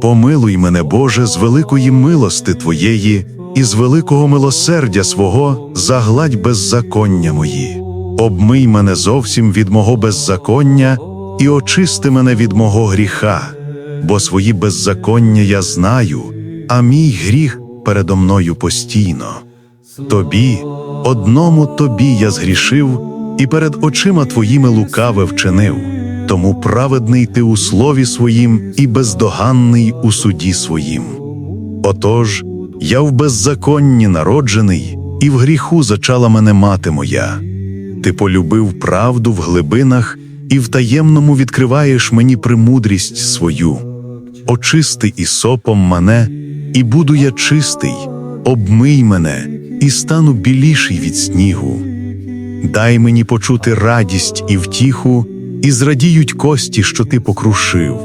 Помилуй мене, Боже, з великої милости Твоєї і з великого милосердя свого загладь беззаконня мої. Обмий мене зовсім від мого беззаконня і очисти мене від мого гріха, бо свої беззаконня я знаю, а мій гріх передо мною постійно. Тобі, одному тобі я згрішив, і перед очима твоїми лукаве вчинив. Тому праведний ти у слові своїм і бездоганний у суді своїм. Отож, я в беззаконні народжений, і в гріху зачала мене мати моя. Ти полюбив правду в глибинах, і в таємному відкриваєш мені премудрість свою. Очисти ісопом мене, і буду я чистий, обмий мене, і стану біліший від снігу. Дай мені почути радість і втіху, і зрадіють кості, що ти покрушив.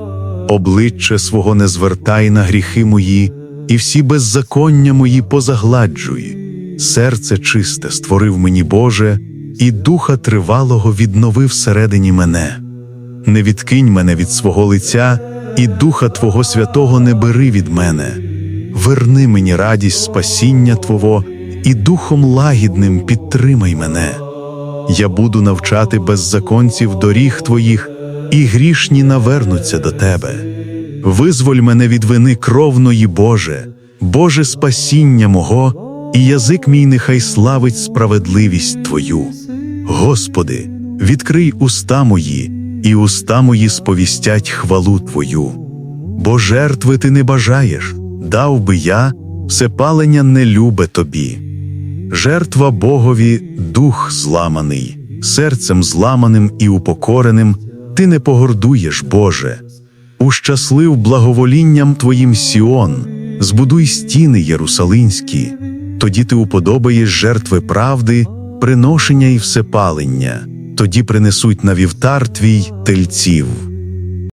Обличчя свого не звертай на гріхи мої, і всі беззаконня мої позагладжуй. Серце чисте створив мені Боже, і духа тривалого відновив всередині мене. Не відкинь мене від свого лиця, і духа Твого святого не бери від мене. Верни мені радість спасіння Твого, і духом лагідним підтримай мене. Я буду навчати беззаконців доріг твоїх, і грішні навернуться до тебе. Визволь мене від вини кровної, Боже, Боже спасіння мого, і язик мій нехай славить справедливість Твою. Господи, відкрий уста мої, і уста мої сповістять хвалу Твою. Бо жертви ти не бажаєш, дав би я, всепалення не любе тобі. Жертва Богові дух зламаний, серцем зламаним і упокореним, ти не погордуєш, Боже. Ущаслив благоволінням Твоїм Сіон, збудуй стіни Єрусалимські, тоді ти уподобаєш жертви правди, приношення і всепалення, тоді принесуть на вівтар твій тельців.